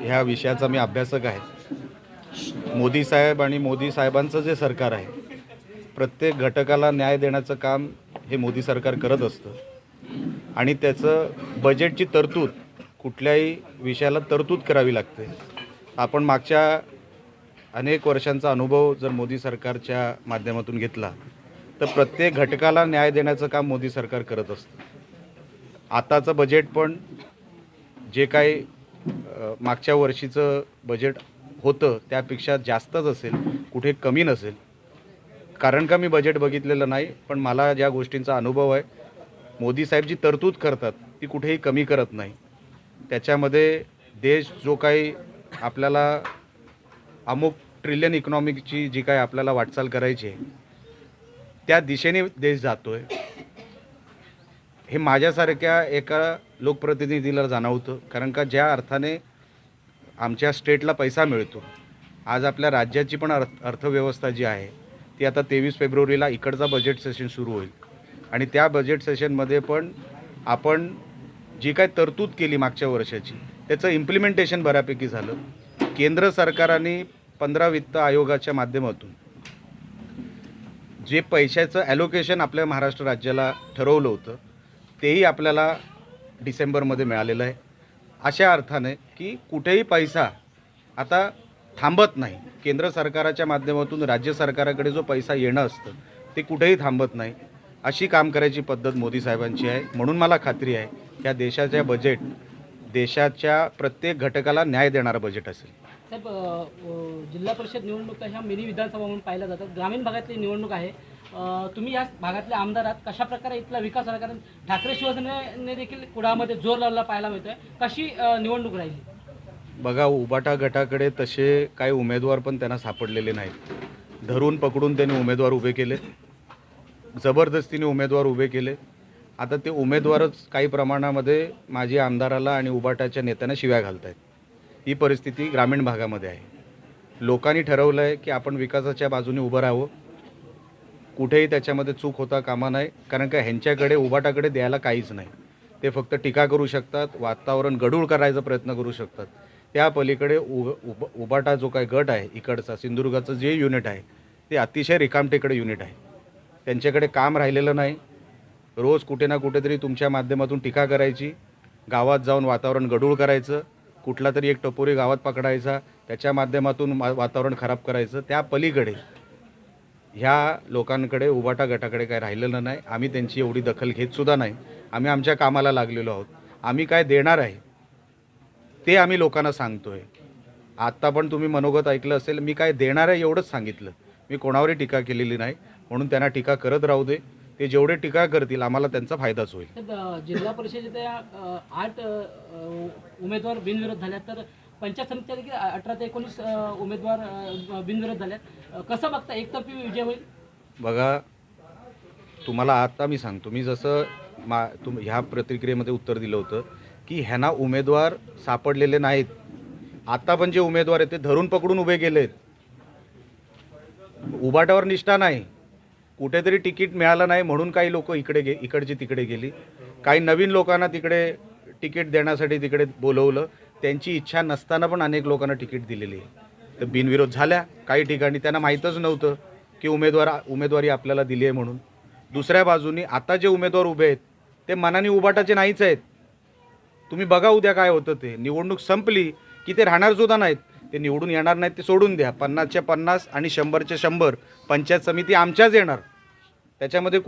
ह्या विषयाचा मी अभ्यासक आहे. मोदी साहेब आणि मोदी साहेबांचं जे सरकार आहे प्रत्येक घटकाला न्याय देण्याचं काम हे मोदी सरकार करत असतं. आणि त्याचं बजेटची तरतूद कुठल्याही विषयाला तरतूद करावी लागते. आपण मागच्या अनेक वर्षांचा अनुभव जर मोदी सरकारच्या माध्यमातून घेतला तर प्रत्येक घटकाला न्याय देण्याचं काम मोदी सरकार करत असतं. आताचं बजेट पण जे काही मागच्या वर्षीचं बजेट होतं त्यापेक्षा जास्तच असेल कुठे कमी नसेल. कारण का मी बजेट बघितलेलं नाही पण मला ज्या गोष्टींचा अनुभव आहे मोदी साहेब जी तरतूद करतात ती कुठेही कमी करत नाही. त्याच्यामध्ये देश जो काही आपल्याला अमुक ट्रिलियन इकॉनॉमिकची जी काही आपल्याला वाटचाल करायची आहे त्या दिशेने देश जातो आहे हे माझ्यासारख्या एका लोकप्रतिनिधीला जाणवतं. कारण का ज्या अर्थाने आमच्या स्टेटला पैसा मिळतो आज आपल्या राज्याची पण अर्थ अर्थव्यवस्था जी आहे ती आता तेवीस फेब्रुवारीला इकडचा बजेट सेशन सुरू होईल. आणि त्या बजेट सेशनमध्ये पण आपण जी काय तरतूद केली मागच्या वर्षाची त्याचं इम्प्लिमेंटेशन बऱ्यापैकी झालं. केंद्र सरकाराने पंधरा वित्त आयोगाच्या माध्यमातून जे पैशाचं ॲलोकेशन आपल्या महाराष्ट्र राज्याला ठरवलं होतं तेही आपल्याला डिसेंबरमध्ये मिळालेलं आहे. अशा अर्थाने की कुठेही पैसा आता थांबत नाही. केंद्र सरकाराच्या माध्यमातून राज्य सरकाराकडे जो पैसा येणं असतं ते कुठेही थांबत नाही. अशी काम करायची पद्धत मोदी साहेबांची आहे. म्हणून मला खात्री आहे की देशाच्या बजेट देशाच्या प्रत्येक घटकाला न्याय देणारं बजेट असेल. साहेब जिल्हा परिषद निवडणुका ह्या मिनी विधानसभा म्हणून पाहिल्या जातात. ग्रामीण भागातली निवडणूक आहे. तुम्ही या भागातले आमदार आहात. कशा प्रकारे इथला विकास झाला? कारण ठाकरे शिवसेनेने देखील कुडामध्ये जोर लावला पाहायला मिळतोय. कशी निवडणूक राहिली? बघा उबाटा गटाकडे तसे काही उमेदवार पण त्यांना सापडलेले नाहीत. धरून पकडून त्यांनी उमेदवार उभे केले. जबरदस्तीने उमेदवार उभे केले. आता ते उमेदवारच काही प्रमाणामध्ये माजी आमदाराला आणि उबाटाच्या नेत्यांना शिव्या घालत आहेत ही परिस्थिती ग्रामीण भागामध्ये आहे. लोकांनी ठरवलं आहे की आपण विकासाच्या बाजूने उभं राहावं. कुठेही त्याच्यामध्ये चूक होता कामा नाही कारण का ह्यांच्याकडे उबाटाकडे द्यायला काहीच नाही. ते फक्त टीका करू शकतात वातावरण गढूळ करायचा प्रयत्न करू शकतात. त्या पलीकडे उ उब उबाटा जो काय गट आहे इकडचा सिंधुदुर्गाचं जे युनिट आहे ते अतिशय रिकामटेकडे युनिट आहे. त्यांच्याकडे काम राहिलेलं नाही. रोज कुठे ना कुठेतरी तुमच्या माध्यमातून टीका करायची. गावात जाऊन वातावरण गढूळ करायचं. कुठला तरी एक टपोरी गावात पकडायचा त्याच्या माध्यमातून वातावरण खराब करायचं त्या पलीकडे ह्या लोकांकडे उबाटा गटाकडे काय राहिलेलं नाही. आम्ही त्यांची एवढी दखल घेतसुद्धा नाही. आम्ही आमच्या कामाला लागलेलो आहोत. आम्ही काय देणार आहे? ते आम्ही लोकांना सांगतो आहे आत्ता पण तुम्ही मनोगत ऐकलं असेल मी काय देणार आहे एवढंच सांगितलं. मी कोणावरही टीका केलेली नाही म्हणून त्यांना टीका करत राहू दे. ते जेवढे टीका करतील आम्हाला त्यांचा फायदाच होईल. जिल्हा परिषदेच्या आठ उमेदवार बिनविरोध झाल्यात. तर पंचायत समित्या देखील अठरा ते एकोणीस उमेदवार बिनविरोध झाल्यात. कसं बघता एकतर्फी विजय होईल? बघा तुम्हाला आता मी सांगतो. मी जसं मा तुम ह्या प्रतिक्रियेमध्ये उत्तर दिलं होतं की ह्यांना उमेदवार सापडलेले नाहीत. आता पण जे उमेदवार आहेत ते धरून पकडून उभे गेलेत उबाटावर निष्ठा नाही. कुठेतरी तिकीट मिळालं नाही म्हणून काही लोक इकडे गे इकडची तिकडे गेली. काही नवीन लोकांना तिकडे तिकीट देण्यासाठी तिकडे बोलवलं. त्यांची इच्छा नसताना पण अनेक लोकांना तिकीट दिलेली आहे. तर बिनविरोध झाल्या. काही ठिकाणी त्यांना माहीतच नव्हतं की उमेदवार उमेदवारी आपल्याला दिली आहे म्हणून. दुसऱ्या बाजूनी आता जे उमेदवार उभे आहेत ते मनाने उबाटाचे नाहीच आहेत. तुम्ही बघा उद्या काय होतं ते. निवडणूक संपली की ते राहणार सुद्धा नाहीत. ते निवडून येणार नाहीत ते सोडून द्या. पन्नासच्या पन्नास आणि शंभरच्या शंभर. पंचायत समिती आमच्याच येणार. त्याच्यामध्ये कु